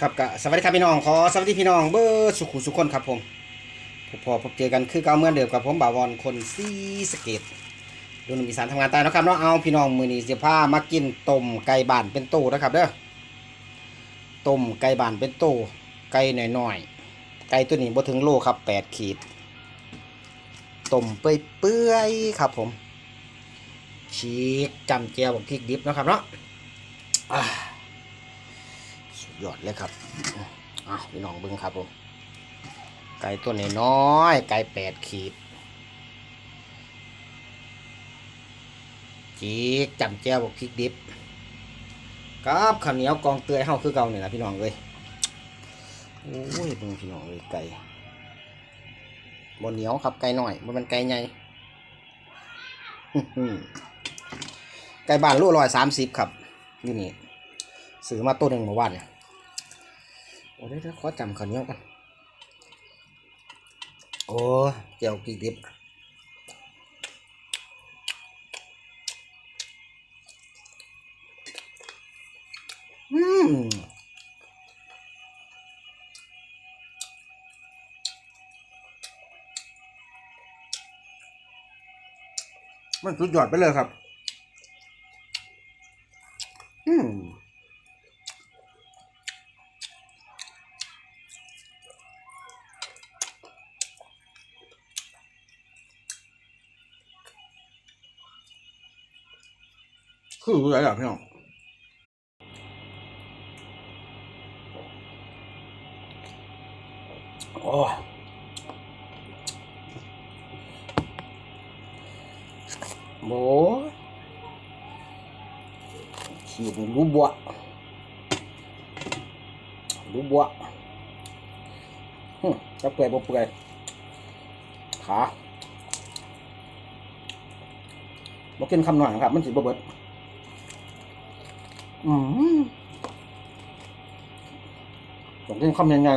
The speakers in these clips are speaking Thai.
ครับก็สวัสดีครับพี่น้องขอสวัสดีพี่น้องเบอร์สุขุสุขคนครับผมพอพบเจอกันคือเก่าเมื่อเดิมกับผมบ่าวอนคนซีสเกตดูหนุ่มอีสานทำงานตายนะครับเนาะเอาพี่น้องมือนี้เสียผ้ามากินต้มไก่บ้านเป็นโตนะครับเด้อต้มไก่บ้านเป็นโตไก่หน่อยๆไก่ตัวนี้บ่ถึงโลครับแปดขีดต้มเปื่อยๆครับผมฉีกจำเจียวบอกพริกดิบนะครับเนาะ ยอดเลยครับอะพี่น้องเบิ้งครับผม ไก่ตัวน้อยไก่แปดขีดจีกจำแจ้วบอกพริกดิบกับข้าวเหนียวกองเตยเฮาคือเก่าเนี่ยนะพี่น้องเลยโอ้ยเบิ่งพี่น้องเลยไก่บนเหนียวครับไก่หน่อยมันเป็นไก่ใหญ่ไก่บ้านลูกร้อยสามสิบครับนี่นี่ซื้อมาตัวหนึ่งเมื่อวานเนี่ย โอ้เดี๋ยวเดี๋ยวขอจำข้าวเหนียวกันโอ้เจียวกีดิบอืมมันสุดยอดไปเลยครับ คืออะไรอะพี่น้องโอ้โหขีดรูบัวรูบัวฮึจะเปื่อยบ่เปื่อยขาบ่กินคำหน่อยครับ มันสิบ่เบิด อืมผมกินคำยังไง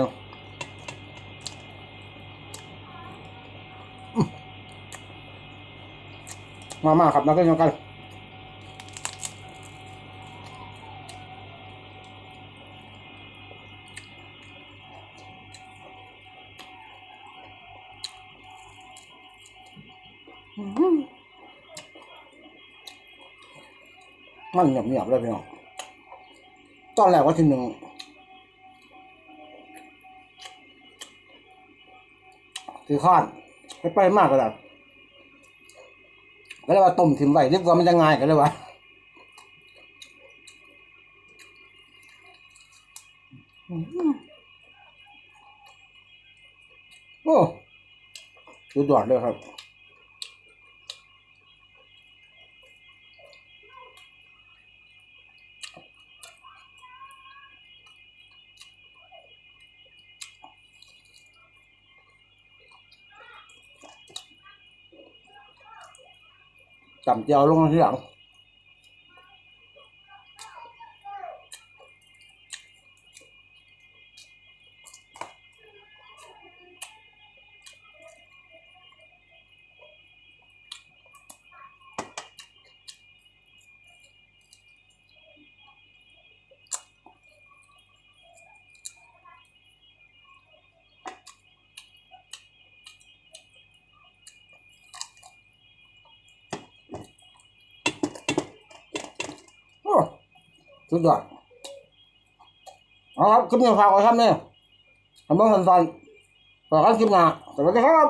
มามาครับนักเรียนกันมันเหนียบๆเลยพี่น้อง ตอนแรกว่าที่หนึ่งคือข้านไปไปมากก็แล้วก็เลยว่าต้มถิ่มไว้เรียกว่ามันจะง่ายกันเลยว่าโอ้สุดอดเลยครับ จำเจียวลงที่หลังโอ้ สุดยอดเอาครับคลิปนี้ฝากไว้ครับเนี่ยทำเบื้องสันๆฝากกันคลิปหน้าสวัสดีครับ